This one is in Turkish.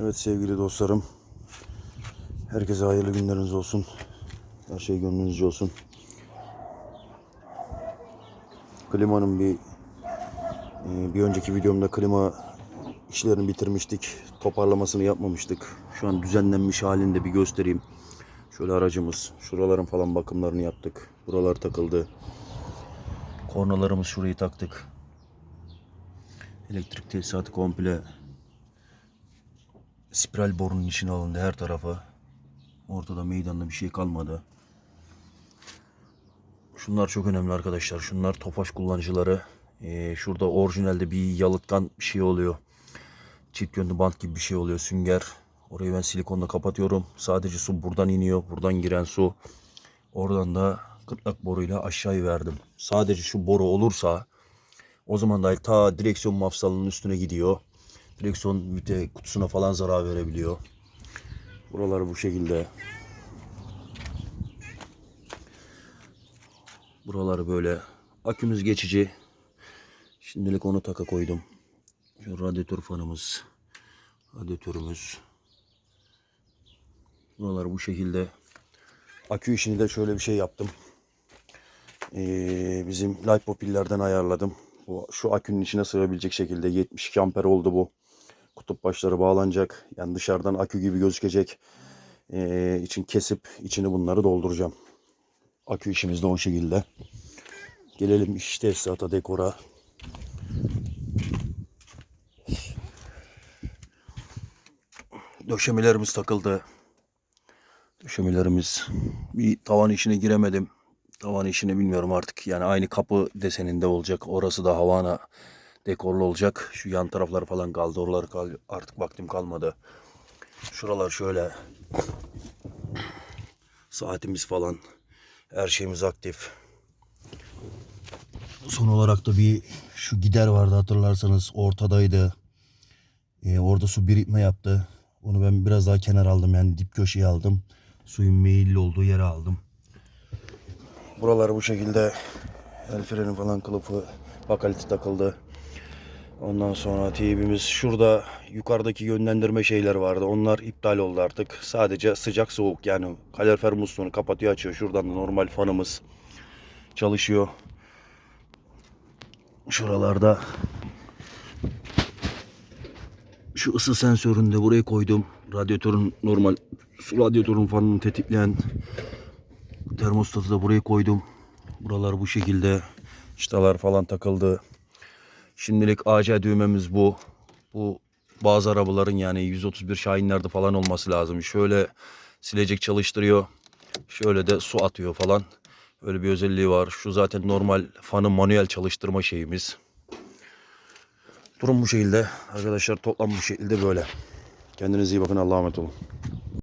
Evet sevgili dostlarım. Herkese hayırlı günleriniz olsun. Her şey gönlünüzce olsun. Klimanın bir e, bir önceki videomda klima işlerini bitirmiştik. Toparlamasını yapmamıştık. Şu an düzenlenmiş halinde bir göstereyim. Şöyle aracımız. Şuraların falan bakımlarını yaptık. Buralar takıldı. Kornalarımız şurayı taktık. Elektrik tesisatı komple spiral borunun içine alındı her tarafa. Ortada meydanda bir şey kalmadı. Şunlar çok önemli arkadaşlar. Şunlar Tofaş kullanıcıları. Ee, şurada orijinalde bir yalıtkan bir şey oluyor. Çift yönlü bant gibi bir şey oluyor sünger. Orayı ben silikonla kapatıyorum. Sadece su buradan iniyor. Buradan giren su. Oradan da gırtlak boruyla aşağıya verdim. Sadece şu boru olursa o zaman dahi ta direksiyon mafsalının üstüne gidiyor. Direksiyon vite kutusuna falan zarar verebiliyor. Buralar bu şekilde. Buraları böyle. Akümüz geçici. Şimdilik onu taka koydum. Şu radyatör fanımız. Radyatörümüz. Buralar bu şekilde. Akü işini de şöyle bir şey yaptım. Ee, bizim LiPo pillerden ayarladım. Bu, şu akünün içine sığabilecek şekilde 72 amper oldu bu. Kutup başları bağlanacak. Yani dışarıdan akü gibi gözükecek. Ee, için kesip içini bunları dolduracağım. Akü işimiz de o şekilde. Gelelim iş tesisata dekora. Döşemelerimiz takıldı. Döşemelerimiz bir tavan işine giremedim. Tavan işini bilmiyorum artık. Yani aynı kapı deseninde olacak. Orası da havana dekorlu olacak. Şu yan taraflar falan kaldı. Oralar kal artık vaktim kalmadı. Şuralar şöyle. Saatimiz falan. Her şeyimiz aktif. Son olarak da bir şu gider vardı hatırlarsanız ortadaydı. Ee, orada su birikme yaptı. Onu ben biraz daha kenar aldım yani dip köşeye aldım. Suyun meyilli olduğu yere aldım. Buralar bu şekilde el freni falan kılıfı bakalite takıldı. Ondan sonra TV'miz şurada yukarıdaki yönlendirme şeyler vardı. Onlar iptal oldu artık. Sadece sıcak soğuk yani kalorifer musluğunu kapatıyor açıyor. Şuradan da normal fanımız çalışıyor. Şuralarda şu ısı sensörünü de buraya koydum. Radyatörün normal su radyatörün fanını tetikleyen termostatı da buraya koydum. Buralar bu şekilde. çıtalar falan takıldı. Şimdilik AC düğmemiz bu. Bu bazı arabaların yani 131 Şahinlerde falan olması lazım. Şöyle silecek çalıştırıyor. Şöyle de su atıyor falan. Öyle bir özelliği var. Şu zaten normal fanı manuel çalıştırma şeyimiz. Durum bu şekilde. Arkadaşlar toplam bu şekilde böyle. Kendinize iyi bakın. Allah'a emanet olun.